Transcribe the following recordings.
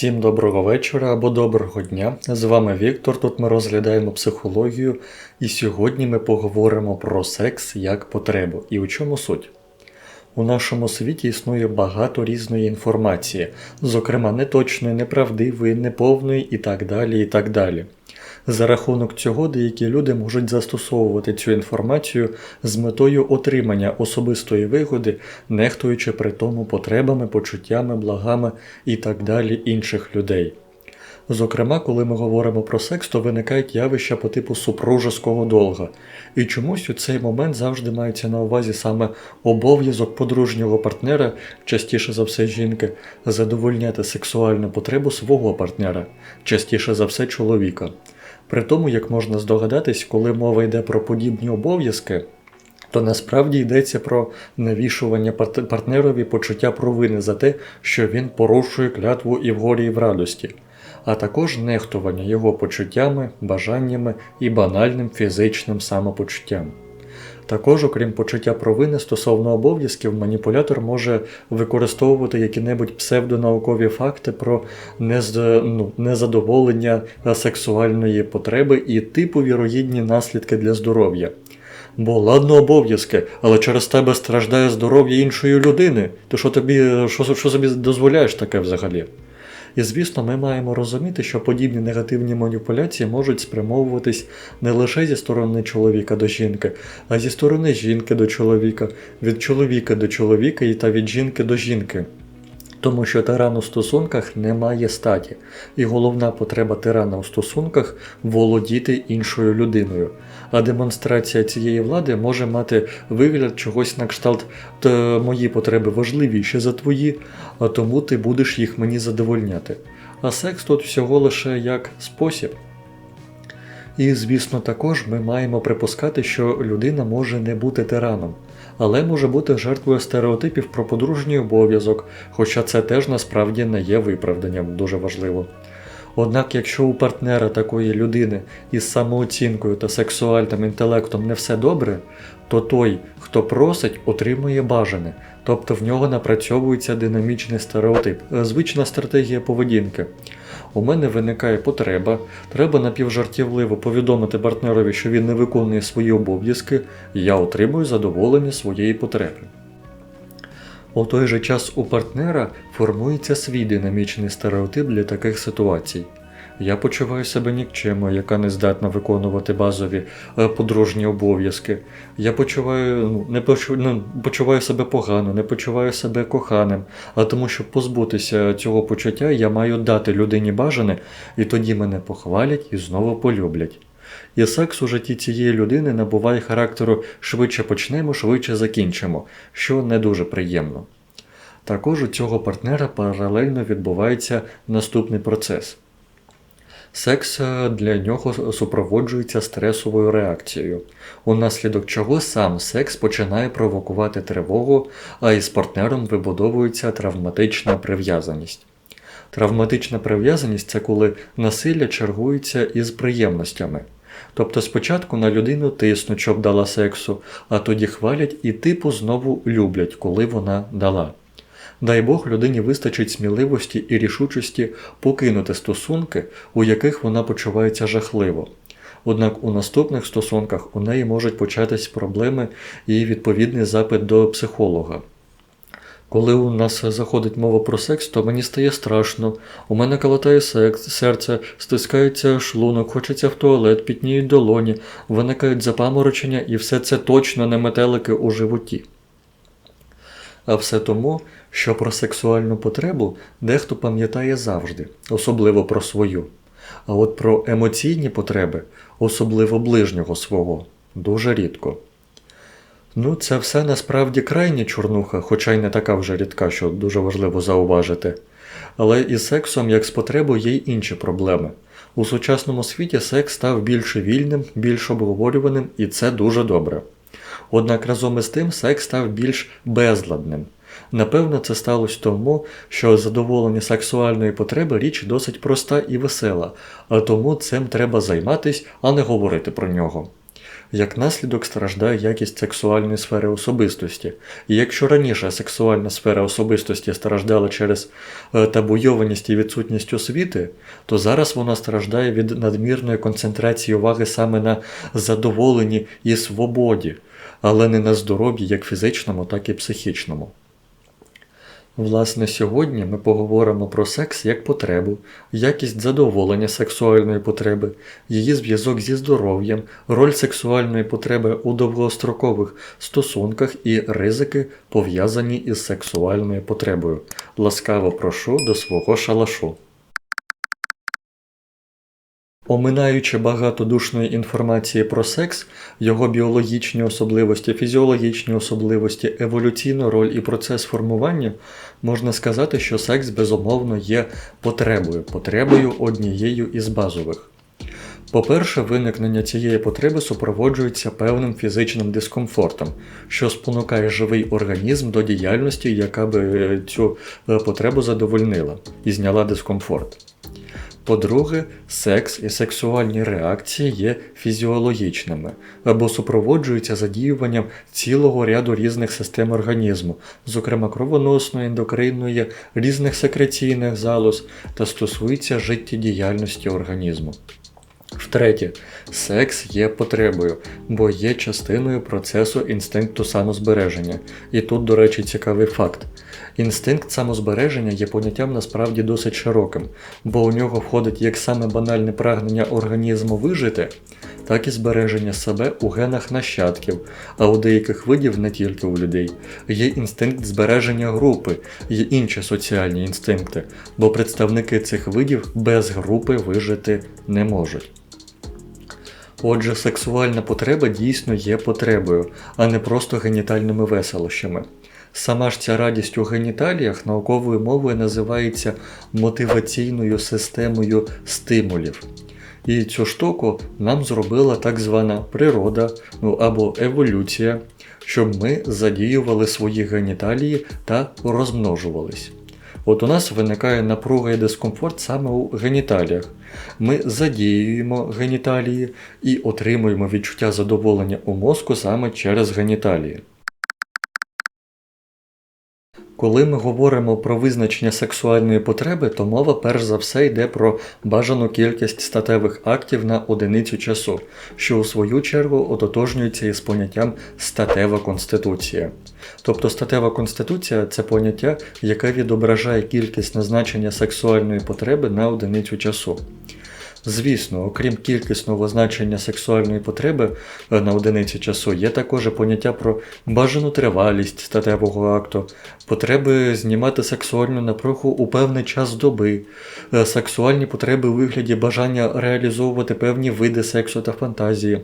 Всім доброго вечора або доброго дня. З вами Віктор. Тут ми розглядаємо психологію, і сьогодні ми поговоримо про секс як потребу. І у чому суть? У нашому світі існує багато різної інформації, зокрема неточної, неправдивої, неповної і так далі. і так далі. За рахунок цього деякі люди можуть застосовувати цю інформацію з метою отримання особистої вигоди, нехтуючи при тому потребами, почуттями, благами і так далі інших людей. Зокрема, коли ми говоримо про секс, то виникають явища по типу супружеського долга. І чомусь у цей момент завжди мається на увазі саме обов'язок подружнього партнера, частіше за все жінки, задовольняти сексуальну потребу свого партнера, частіше за все чоловіка. При тому, як можна здогадатись, коли мова йде про подібні обов'язки, то насправді йдеться про навішування партнерові почуття провини за те, що він порушує клятву і в горі, і в радості, а також нехтування його почуттями, бажаннями і банальним фізичним самопочуттям. Також, окрім почуття провини стосовно обов'язків, маніпулятор може використовувати які-небудь псевдонаукові факти про нез... ну, незадоволення сексуальної потреби і типу вірогідні наслідки для здоров'я. Бо ладно обов'язки, але через тебе страждає здоров'я іншої людини. Ти що тобі що, що собі дозволяєш таке взагалі? І звісно, ми маємо розуміти, що подібні негативні маніпуляції можуть спрямовуватись не лише зі сторони чоловіка до жінки, а зі сторони жінки до чоловіка, від чоловіка до чоловіка і та від жінки до жінки. Тому що тиран у стосунках не має статі, і головна потреба тирана у стосунках володіти іншою людиною. А демонстрація цієї влади може мати вигляд чогось на кшталт «Та мої потреби важливіші за твої, а тому ти будеш їх мені задовольняти. А секс тут всього лише як спосіб. І, звісно, також ми маємо припускати, що людина може не бути тираном, але може бути жертвою стереотипів про подружній обов'язок, хоча це теж насправді не є виправданням, дуже важливо. Однак, якщо у партнера такої людини із самооцінкою та сексуальним інтелектом не все добре, то той, хто просить, отримує бажане, тобто в нього напрацьовується динамічний стереотип, звична стратегія поведінки. У мене виникає потреба, треба напівжартівливо повідомити партнерові, що він не виконує свої обов'язки, і я отримую задоволення своєї потреби. У той же час у партнера формується свій динамічний стереотип для таких ситуацій. Я почуваю себе нікчемою, яка не здатна виконувати базові е, подружні обов'язки. Я почуваю, ну, не почу, ну, почуваю себе погано, не почуваю себе коханим. А тому, щоб позбутися цього почуття, я маю дати людині бажане, і тоді мене похвалять і знову полюблять. І секс у житті цієї людини набуває характеру швидше почнемо, швидше закінчимо, що не дуже приємно. Також у цього партнера паралельно відбувається наступний процес. Секс е, для нього супроводжується стресовою реакцією, унаслідок чого сам секс починає провокувати тривогу, а із партнером вибудовується травматична прив'язаність. Травматична прив'язаність це коли насилля чергується із приємностями. Тобто спочатку на людину тиснуть, щоб дала сексу, а тоді хвалять і типу знову люблять, коли вона дала. Дай Бог людині вистачить сміливості і рішучості покинути стосунки, у яких вона почувається жахливо. Однак у наступних стосунках у неї можуть початись проблеми і відповідний запит до психолога. Коли у нас заходить мова про секс, то мені стає страшно. У мене калатає секс, серце, стискається шлунок, хочеться в туалет, пітніють долоні, виникають запаморочення, і все це точно не метелики у животі. А все тому, що про сексуальну потребу дехто пам'ятає завжди, особливо про свою. А от про емоційні потреби, особливо ближнього свого, дуже рідко. Ну, це все насправді крайня чорнуха, хоча й не така вже рідка, що дуже важливо зауважити. Але із сексом, як з потребою, є й інші проблеми. У сучасному світі секс став більш вільним, більш обговорюваним, і це дуже добре. Однак разом із тим секс став більш безладним. Напевно, це сталося тому, що задоволення сексуальної потреби річ досить проста і весела, а тому цим треба займатись, а не говорити про нього. Як наслідок страждає якість сексуальної сфери особистості. І якщо раніше сексуальна сфера особистості страждала через е, табуйованість і відсутність освіти, то зараз вона страждає від надмірної концентрації уваги саме на задоволенні і свободі, але не на здоров'ї як фізичному, так і психічному. Власне, сьогодні ми поговоримо про секс як потребу, якість задоволення сексуальної потреби, її зв'язок зі здоров'ям, роль сексуальної потреби у довгострокових стосунках і ризики, пов'язані із сексуальною потребою. Ласкаво прошу до свого шалашу. Оминаючи багато душної інформації про секс, його біологічні особливості, фізіологічні особливості, еволюційну роль і процес формування, можна сказати, що секс безумовно є потребою, потребою однією із базових. По-перше, виникнення цієї потреби супроводжується певним фізичним дискомфортом, що спонукає живий організм до діяльності, яка би цю е, потребу задовольнила і зняла дискомфорт. По-друге, секс і сексуальні реакції є фізіологічними або супроводжуються задіюванням цілого ряду різних систем організму, зокрема кровоносної, ендокринної, різних секреційних залоз та стосуються життєдіяльності організму. Втретє, секс є потребою, бо є частиною процесу інстинкту самозбереження. І тут, до речі, цікавий факт. Інстинкт самозбереження є поняттям насправді досить широким, бо у нього входить як саме банальне прагнення організму вижити, так і збереження себе у генах нащадків, а у деяких видів не тільки у людей. Є інстинкт збереження групи, є інші соціальні інстинкти, бо представники цих видів без групи вижити не можуть. Отже, сексуальна потреба дійсно є потребою, а не просто генітальними веселощами. Сама ж ця радість у геніталіях науковою мовою називається мотиваційною системою стимулів. І цю штуку нам зробила так звана природа ну або еволюція, щоб ми задіювали свої геніталії та розмножувались. От у нас виникає напруга і дискомфорт саме у геніталіях. Ми задіюємо геніталії і отримуємо відчуття задоволення у мозку саме через геніталії. Коли ми говоримо про визначення сексуальної потреби, то мова перш за все йде про бажану кількість статевих актів на одиницю часу, що у свою чергу ототожнюється із поняттям статева конституція. Тобто статева конституція це поняття, яке відображає кількість назначення сексуальної потреби на одиницю часу. Звісно, окрім кількісного значення сексуальної потреби е, на одиниці часу, є також поняття про бажану тривалість статевого акту, потреби знімати сексуальну напругу у певний час доби, е, сексуальні потреби у вигляді бажання реалізовувати певні види сексу та фантазії.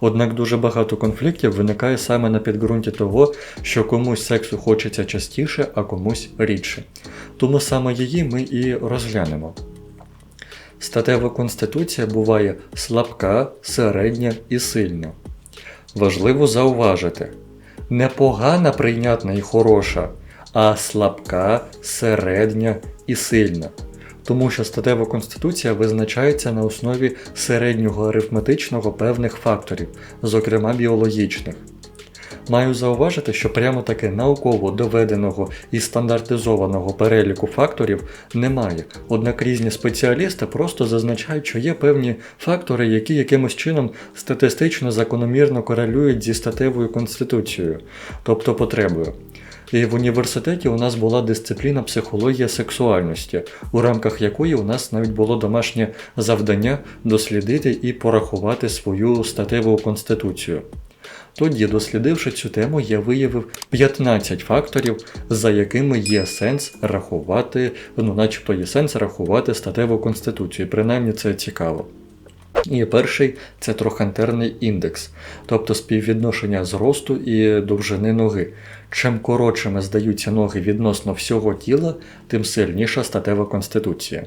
Однак дуже багато конфліктів виникає саме на підґрунті того, що комусь сексу хочеться частіше, а комусь рідше. Тому саме її ми і розглянемо. Статева конституція буває слабка, середня і сильна. Важливо зауважити, не погана, прийнятна і хороша, а слабка, середня і сильна. Тому що статева конституція визначається на основі середнього арифметичного певних факторів, зокрема біологічних. Маю зауважити, що прямо таки науково доведеного і стандартизованого переліку факторів немає, однак різні спеціалісти просто зазначають, що є певні фактори, які якимось чином статистично закономірно корелюють зі статевою конституцією, тобто потребою. І в університеті у нас була дисципліна психологія сексуальності, у рамках якої у нас навіть було домашнє завдання дослідити і порахувати свою статеву конституцію. Тоді, дослідивши цю тему, я виявив 15 факторів, за якими є сенс рахувати, ну начебто є сенс рахувати статеву конституцію. Принаймні це цікаво. І перший це трохантерний індекс, тобто співвідношення зросту і довжини ноги. Чим коротшими здаються ноги відносно всього тіла, тим сильніша статева конституція.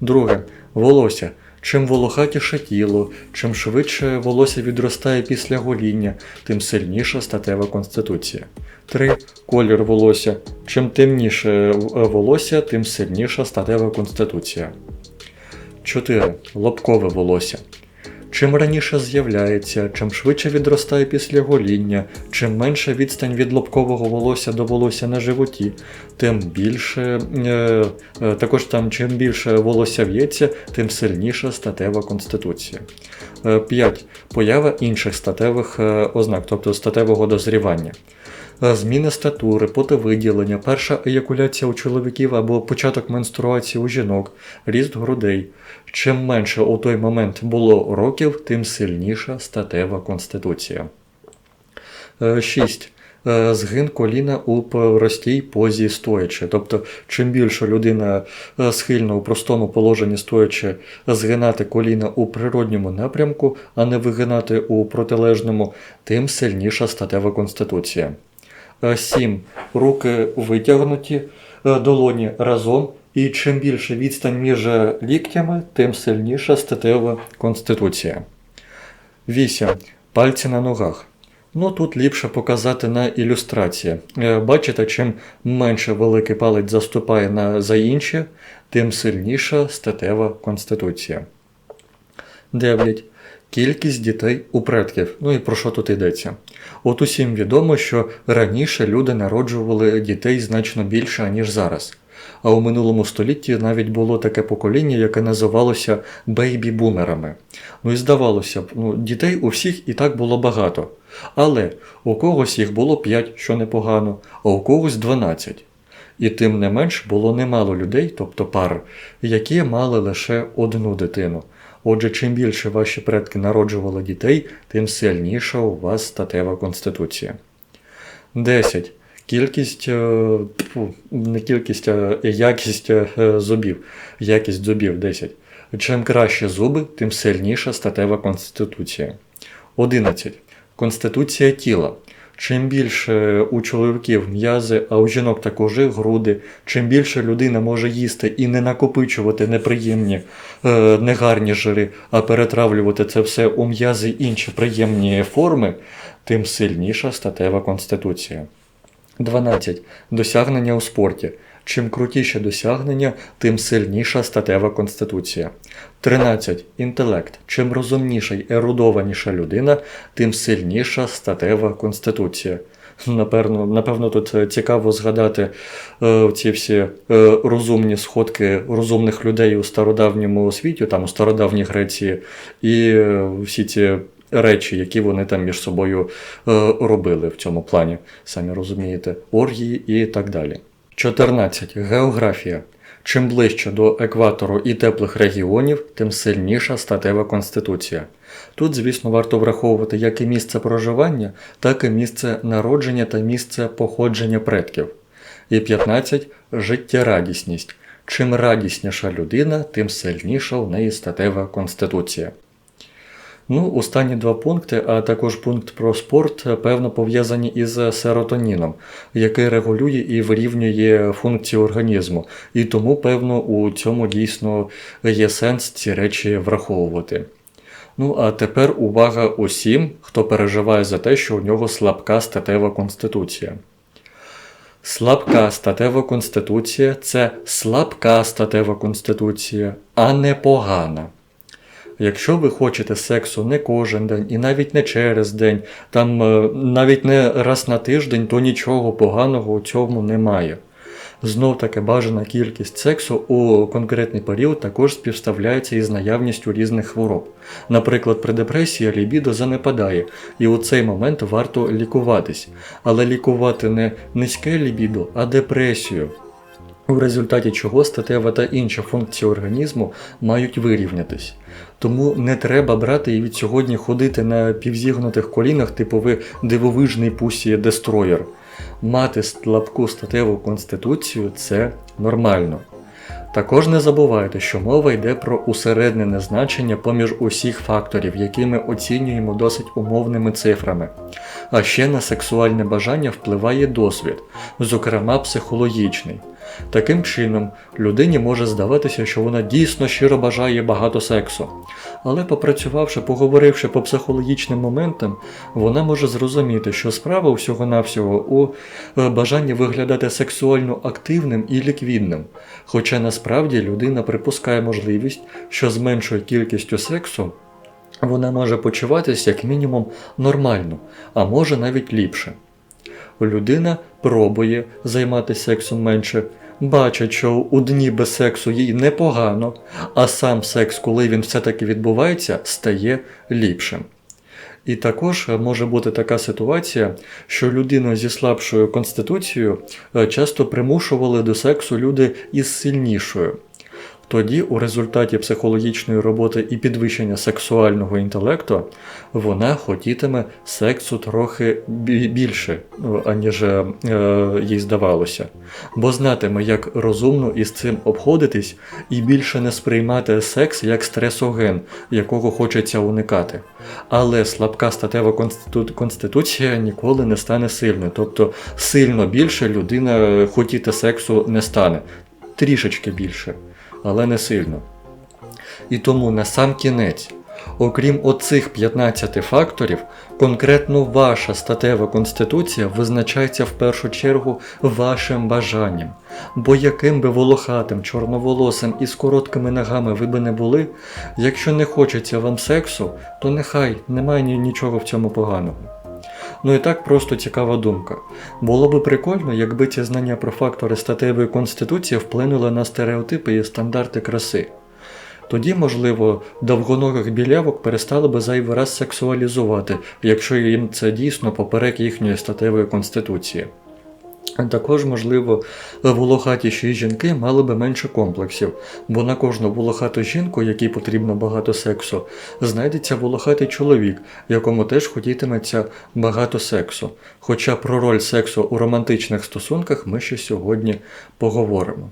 Друге волосся. Чим волохатіше тіло, чим швидше волосся відростає після гоління, тим сильніша статева конституція. 3. Колір волосся. Чим темніше е, волосся, тим сильніша статева конституція. 4. Лобкове волосся. Чим раніше з'являється, чим швидше відростає після гоління, чим менша відстань від лобкового волосся до волосся на животі, тим більше е, е, також там чим більше волосся в'ється, тим сильніша статева конституція. 5. Поява інших статевих е, ознак, тобто статевого дозрівання. Е, Зміна статури, потовиділення, перша еякуляція у чоловіків або початок менструації у жінок, ріст грудей. Чим менше у той момент було років, тим сильніша статева конституція. 6. Згин коліна у простій позі стоячи. Тобто, чим більше людина е, схильна у простому положенні стоячи згинати коліна у природньому напрямку, а не вигинати у протилежному, тим сильніша статева конституція. 7. Руки витягнуті, е, долоні разом. І чим більше відстань між ліктями, тим сильніша статева конституція. 8. Пальці на ногах. Ну тут ліпше показати на ілюстрації. Е, Бачите, чим менше великий палець заступає на, за інші, тим сильніша статева конституція. 9. Кількість дітей у предків. Ну і про що тут йдеться? От усім відомо, що раніше люди народжували дітей значно більше, ніж зараз. А у минулому столітті навіть було таке покоління, яке називалося бейбі-бумерами. Ну і здавалося б, ну, дітей у всіх і так було багато. Але у когось їх було 5, що непогано, а у когось 12. І тим не менш було немало людей, тобто пар, які мали лише одну дитину. Отже, чим більше ваші предки народжували дітей, тим сильніша у вас статева конституція. 10. Кількість, е, тьфу, не кількість, а якість е, зубів. Якість зубів 10. Чим краще зуби, тим сильніша статева конституція. 11. Конституція тіла. Чим більше у чоловіків м'язи, а у жінок також і груди, чим більше людина може їсти і не накопичувати неприємні, е, негарні жири, а перетравлювати це все у м'язи інші приємні форми, тим сильніша статева конституція. 12. Досягнення у спорті. Чим крутіше досягнення, тим сильніша статева конституція. 13. Інтелект. Чим розумніша й ерудованіша людина, тим сильніша статева конституція. Напевно, напевно, тут цікаво згадати е, ці всі е, розумні сходки розумних людей у стародавньому світі, там у стародавній Греції, і е, всі ці речі, які вони там між собою е, робили в цьому плані, самі розумієте, оргії і так далі. 14. Географія. Чим ближче до екватору і теплих регіонів, тим сильніша статева конституція. Тут, звісно, варто враховувати як і місце проживання, так і місце народження та місце походження предків. І 15. Життєрадісність. Чим радісніша людина, тим сильніша в неї статева конституція. Ну, останні два пункти, а також пункт про спорт, певно пов'язані із серотоніном, який регулює і вирівнює функції організму. І тому, певно, у цьому дійсно є сенс ці речі враховувати. Ну, а тепер увага усім, хто переживає за те, що у нього слабка статева конституція. Слабка статева конституція це слабка статева конституція, а не погана. Якщо ви хочете сексу не кожен день і навіть не через день, там е, навіть не раз на тиждень, то нічого поганого у цьому немає. Знов таки бажана кількість сексу у конкретний період також співставляється із наявністю різних хвороб. Наприклад, при депресії лібідо занепадає, і у цей момент варто лікуватись, але лікувати не низьке лібідо, а депресію. У результаті чого статева та інші функції організму мають вирівнятись. Тому не треба брати і від сьогодні ходити на півзігнутих колінах, типу ви дивовижний пусі дестроєр. Мати слабку статеву конституцію це нормально. Також не забувайте, що мова йде про усереднене значення поміж усіх факторів, які ми оцінюємо досить умовними цифрами. А ще на сексуальне бажання впливає досвід, зокрема психологічний. Таким чином, людині може здаватися, що вона дійсно щиро бажає багато сексу. Але попрацювавши, поговоривши по психологічним моментам, вона може зрозуміти, що справа всього-навсього у е, бажанні виглядати сексуально активним і ліквідним. Хоча насправді людина припускає можливість, що з меншою кількістю сексу вона може почуватися як мінімум нормально, а може навіть ліпше. Людина пробує займатися сексом менше, бачить, що у дні без сексу їй непогано, а сам секс, коли він все-таки відбувається, стає ліпшим. І також може бути така ситуація, що людину зі слабшою конституцією е, часто примушували до сексу люди із сильнішою. Тоді, у результаті психологічної роботи і підвищення сексуального інтелекту, вона хотітиме сексу трохи більше, ну, аніж е, їй здавалося, бо знатиме, як розумно із цим обходитись, і більше не сприймати секс як стресоген, якого хочеться уникати. Але слабка статева конститу- конституція ніколи не стане сильною, тобто сильно більше людина хотіти сексу не стане, трішечки більше але не сильно. І тому на сам кінець, окрім оцих 15 факторів, конкретно ваша статева конституція визначається в першу чергу вашим бажанням. Бо яким би волохатим, чорноволосим і з короткими ногами ви би не були, якщо не хочеться вам сексу, то нехай немає нічого в цьому поганого. Ну і так просто цікава думка. Було би прикольно, якби ці знання про фактори статевої конституції вплинули на стереотипи і стандарти краси. Тоді, можливо, довгоногих білявок перестали би зайвий раз сексуалізувати, якщо їм це дійсно поперек їхньої статевої конституції. Також, можливо, волохатіші жінки мали би менше комплексів, бо на кожну волохату жінку, якій потрібно багато сексу, знайдеться волохатий чоловік, якому теж хотітиметься багато сексу. Хоча про роль сексу у романтичних стосунках ми ще сьогодні поговоримо.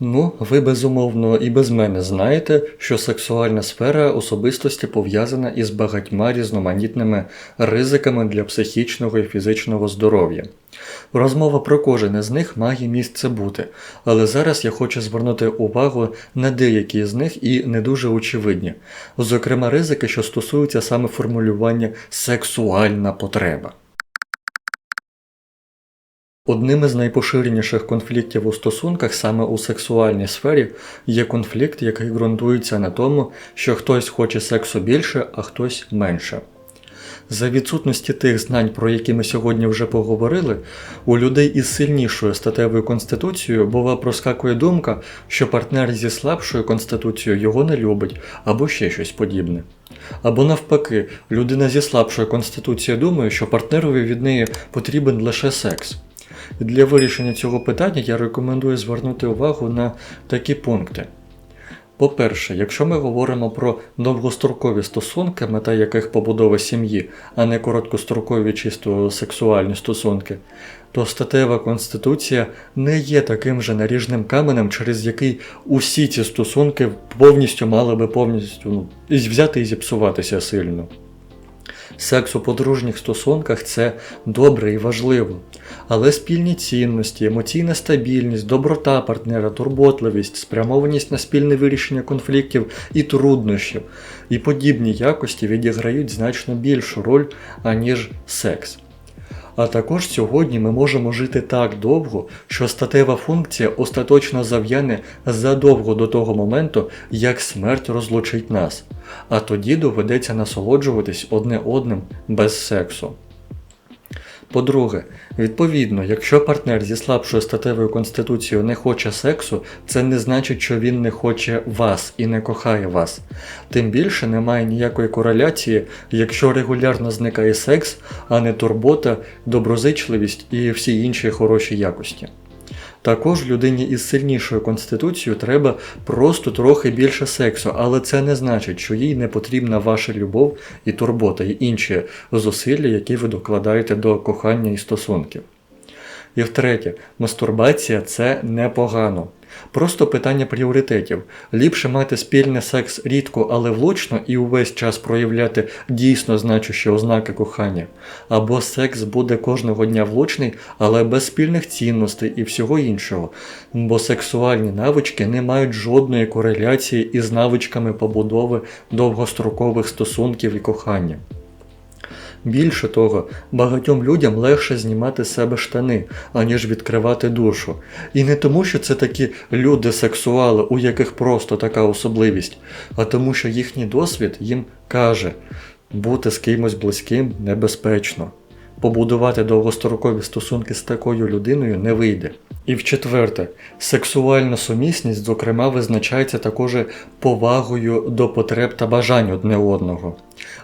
Ну, ви безумовно і без мене знаєте, що сексуальна сфера особистості пов'язана із багатьма різноманітними ризиками для психічного і фізичного здоров'я. Розмова про кожен із них має місце бути, але зараз я хочу звернути увагу на деякі з них і не дуже очевидні, зокрема ризики, що стосуються саме формулювання сексуальна потреба. Одним із найпоширеніших конфліктів у стосунках саме у сексуальній сфері є конфлікт, який ґрунтується на тому, що хтось хоче сексу більше, а хтось менше. За відсутності тих знань, про які ми сьогодні вже поговорили, у людей із сильнішою статевою конституцією бува проскакує думка, що партнер зі слабшою конституцією його не любить або ще щось подібне. Або навпаки, людина зі слабшою конституцією думає, що партнерові від неї потрібен лише секс. Для вирішення цього питання я рекомендую звернути увагу на такі пункти. По-перше, якщо ми говоримо про довгострокові стосунки, мета яких побудова сім'ї, а не короткострокові чисто сексуальні стосунки, то статева конституція не є таким же наріжним каменем, через який усі ці стосунки повністю мали би повністю ну, взяти і зіпсуватися сильно. Секс у подружніх стосунках це добре і важливо, але спільні цінності, емоційна стабільність, доброта партнера, турботливість, спрямованість на спільне вирішення конфліктів і труднощів і подібні якості відіграють значно більшу роль, аніж секс. А також сьогодні ми можемо жити так довго, що статева функція остаточно зав'яне задовго до того моменту, як смерть розлучить нас, а тоді доведеться насолоджуватись одне одним без сексу. По-друге, відповідно, якщо партнер зі слабшою статевою конституцією не хоче сексу, це не значить, що він не хоче вас і не кохає вас. Тим більше немає ніякої кореляції, якщо регулярно зникає секс, а не турбота, доброзичливість і всі інші хороші якості. Також людині із сильнішою конституцією треба просто трохи більше сексу, але це не значить, що їй не потрібна ваша любов і турбота, і інші зусилля, які ви докладаєте до кохання і стосунків. І втретє, мастурбація це непогано. Просто питання пріоритетів. Ліпше мати спільний секс рідко, але влучно і увесь час проявляти дійсно значущі ознаки кохання. Або секс буде кожного дня влучний, але без спільних цінностей і всього іншого. Бо сексуальні навички не мають жодної кореляції із навичками побудови довгострокових стосунків і кохання. Більше того, багатьом людям легше знімати з себе штани, аніж відкривати душу. І не тому, що це такі люди-сексуали, у яких просто така особливість, а тому, що їхній досвід їм каже, бути з кимось близьким небезпечно. Побудувати довгострокові стосунки з такою людиною не вийде. І в четверте, сексуальна сумісність, зокрема, визначається також повагою до потреб та бажань одне одного,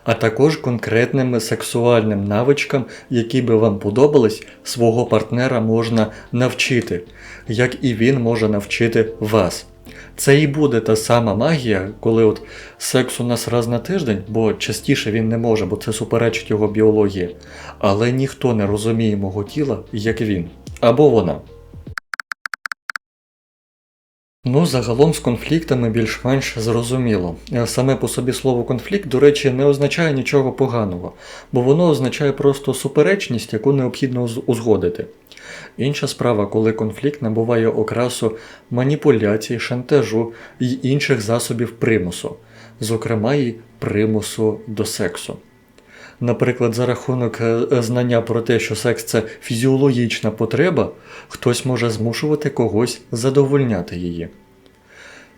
а також конкретними сексуальним навичкам, які би вам подобались, свого партнера можна навчити, як і він може навчити вас. Це і буде та сама магія, коли от секс у нас раз на тиждень, бо частіше він не може, бо це суперечить його біології. Але ніхто не розуміє мого тіла, як він або вона. Ну, загалом з конфліктами більш-менш зрозуміло. Саме по собі слово конфлікт, до речі, не означає нічого поганого, бо воно означає просто суперечність, яку необхідно узгодити. Інша справа, коли конфлікт набуває окрасу маніпуляцій, шантажу і інших засобів примусу, зокрема і примусу до сексу. Наприклад, за рахунок е, е, знання про те, що секс це фізіологічна потреба, хтось може змушувати когось задовольняти її.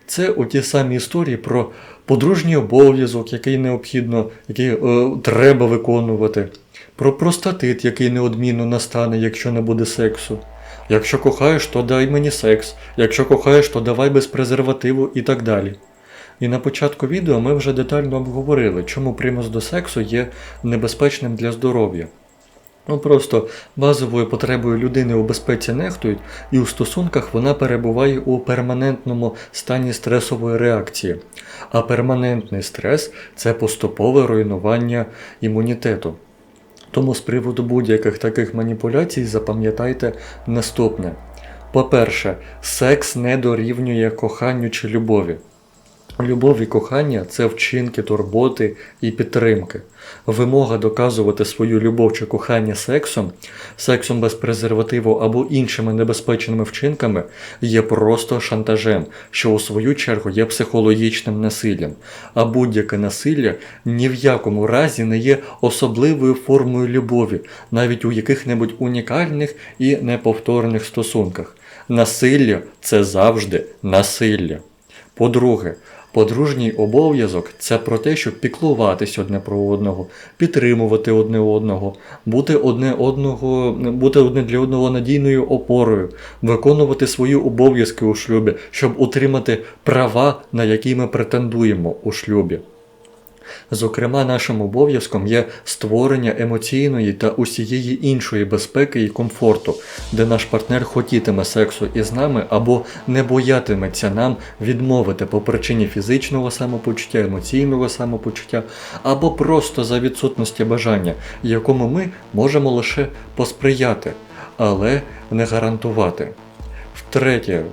Це у ті самі історії про подружній обов'язок, який необхідно, який е, треба виконувати, про простатит, який неодмінно настане, якщо не буде сексу. Якщо кохаєш, то дай мені секс, якщо кохаєш, то давай без презервативу і так далі. І на початку відео ми вже детально обговорили, чому примус до сексу є небезпечним для здоров'я. Ну просто базовою потребою людини у безпеці нехтують, і у стосунках вона перебуває у перманентному стані стресової реакції. А перманентний стрес це поступове руйнування імунітету. Тому з приводу будь-яких таких маніпуляцій запам'ятайте наступне. По-перше, секс не дорівнює коханню чи любові. Любов і кохання це вчинки турботи і підтримки. Вимога доказувати свою любов чи кохання сексом, сексом без презервативу або іншими небезпечними вчинками є просто шантажем, що у свою чергу є психологічним насиллям. А будь-яке насилля ні в якому разі не є особливою формою любові, навіть у яких-небудь унікальних і неповторних стосунках. Насилля це завжди насилля. По-друге, подружній обов'язок це про те, щоб піклуватись одне про одного, підтримувати одне одного, бути одне одного, бути одне для одного надійною опорою, виконувати свої обов'язки у шлюбі, щоб утримати права, на які ми претендуємо у шлюбі. Зокрема, нашим обов'язком є створення емоційної та усієї іншої безпеки і комфорту, де наш партнер хотітиме сексу із нами або не боятиметься нам відмовити по причині фізичного самопочуття, емоційного самопочуття, або просто за відсутності бажання, якому ми можемо лише посприяти, але не гарантувати. Втретє,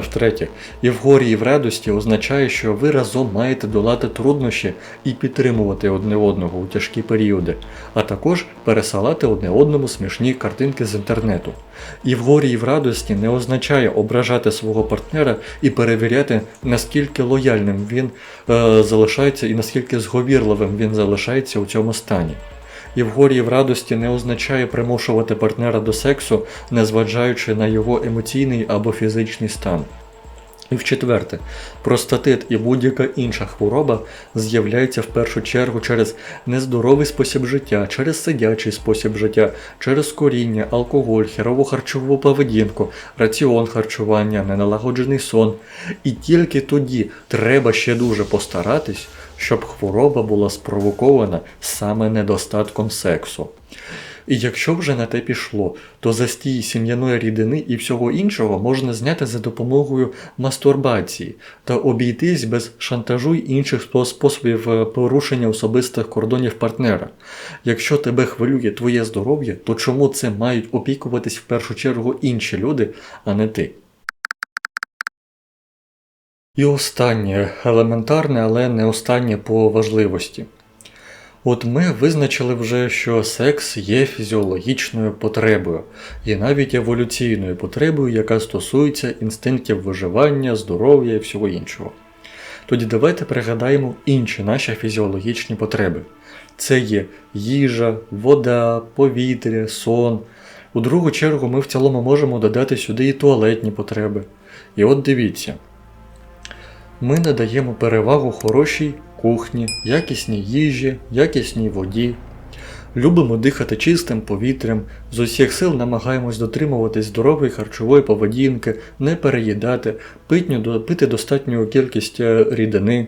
втретє, і в горі, і в радості означає, що ви разом маєте долати труднощі і підтримувати одне одного у тяжкі періоди, а також пересилати одне одному смішні картинки з інтернету. І в горі, і в радості не означає ображати свого партнера і перевіряти, наскільки лояльним він е, залишається і наскільки зговірливим він залишається у цьому стані. І в радості не означає примушувати партнера до сексу, незважаючи на його емоційний або фізичний стан. І в четверте, простатит і будь-яка інша хвороба з'являється в першу чергу через нездоровий спосіб життя, через сидячий спосіб життя, через коріння, алкоголь, херову харчову поведінку, раціон харчування, неналагоджений сон. І тільки тоді треба ще дуже постаратись, щоб хвороба була спровокована саме недостатком сексу. І якщо вже на те пішло, то застій сім'яної рідини і всього іншого можна зняти за допомогою мастурбації та обійтись без шантажу й інших способів е, порушення особистих кордонів партнера. Якщо тебе хвилює твоє здоров'я, то чому це мають опікуватись в першу чергу інші люди, а не ти? І останнє елементарне, але не останнє по важливості. От ми визначили вже, що секс є фізіологічною потребою, і навіть еволюційною потребою, яка стосується інстинктів виживання, здоров'я і всього іншого. Тоді давайте пригадаємо інші наші фізіологічні потреби. Це є їжа, вода, повітря, сон. У другу чергу ми в цілому можемо додати сюди і туалетні потреби. І от дивіться, ми надаємо перевагу хорошій кухні, якісній їжі, якісній воді. Любимо дихати чистим повітрям, з усіх сил намагаємось дотримуватись здорової харчової поведінки, не переїдати, питню, пити достатню кількість е, рідини.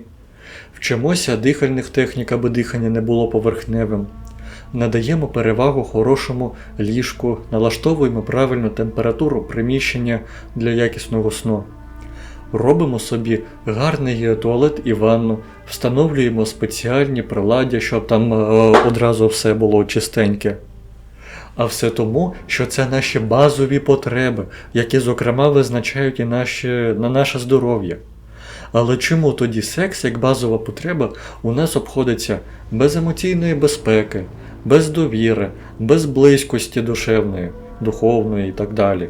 Вчимося дихальних технік, аби дихання не було поверхневим. Надаємо перевагу хорошому ліжку, налаштовуємо правильну температуру приміщення для якісного сну. Робимо собі гарний туалет і ванну, встановлюємо спеціальні приладдя, щоб там е, одразу все було чистеньке. А все тому, що це наші базові потреби, які, зокрема, визначають і наші, на наше здоров'я. Але чому тоді секс як базова потреба у нас обходиться без емоційної безпеки, без довіри, без близькості душевної, духовної і так далі?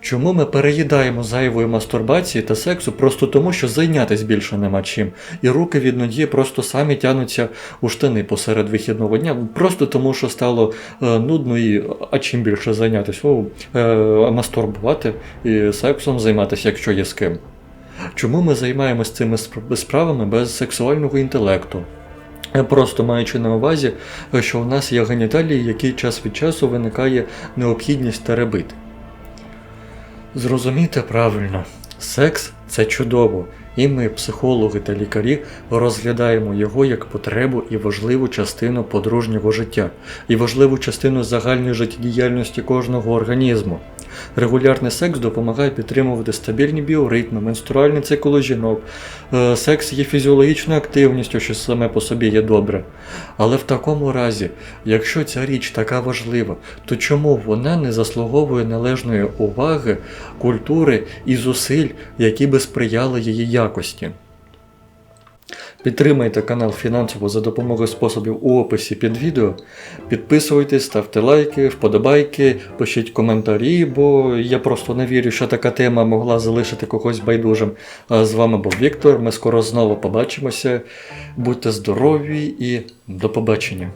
Чому ми переїдаємо зайвої мастурбації та сексу просто тому, що зайнятися більше нема чим, і руки від нудьги просто самі тянуться у штани посеред вихідного дня, просто тому, що стало е, нудно і а чим більше зайнятися? О, е, мастурбувати і сексом займатися, якщо є з ким. Чому ми займаємось цими справами без сексуального інтелекту? Е, Просто маючи на увазі, е, що у нас є геніталії, які час від часу виникає необхідність теребити. Зрозумійте правильно, секс це чудово, і ми, психологи та лікарі, розглядаємо його як потребу і важливу частину подружнього життя, і важливу частину загальної життєдіяльності кожного організму. Регулярний секс допомагає підтримувати стабільні біоритми, менструальний цикл жінок. Е, Секс є фізіологічною активністю, що саме по собі є добре. Але в такому разі, якщо ця річ така важлива, то чому вона не заслуговує належної уваги, культури і зусиль, які би сприяли її якості? Підтримайте канал фінансово за допомогою способів у описі під відео. Підписуйтесь, ставте лайки, вподобайки, пишіть коментарі, бо я просто не вірю, що така тема могла залишити когось байдужим. А з вами був Віктор. Ми скоро знову побачимося. Будьте здорові і до побачення!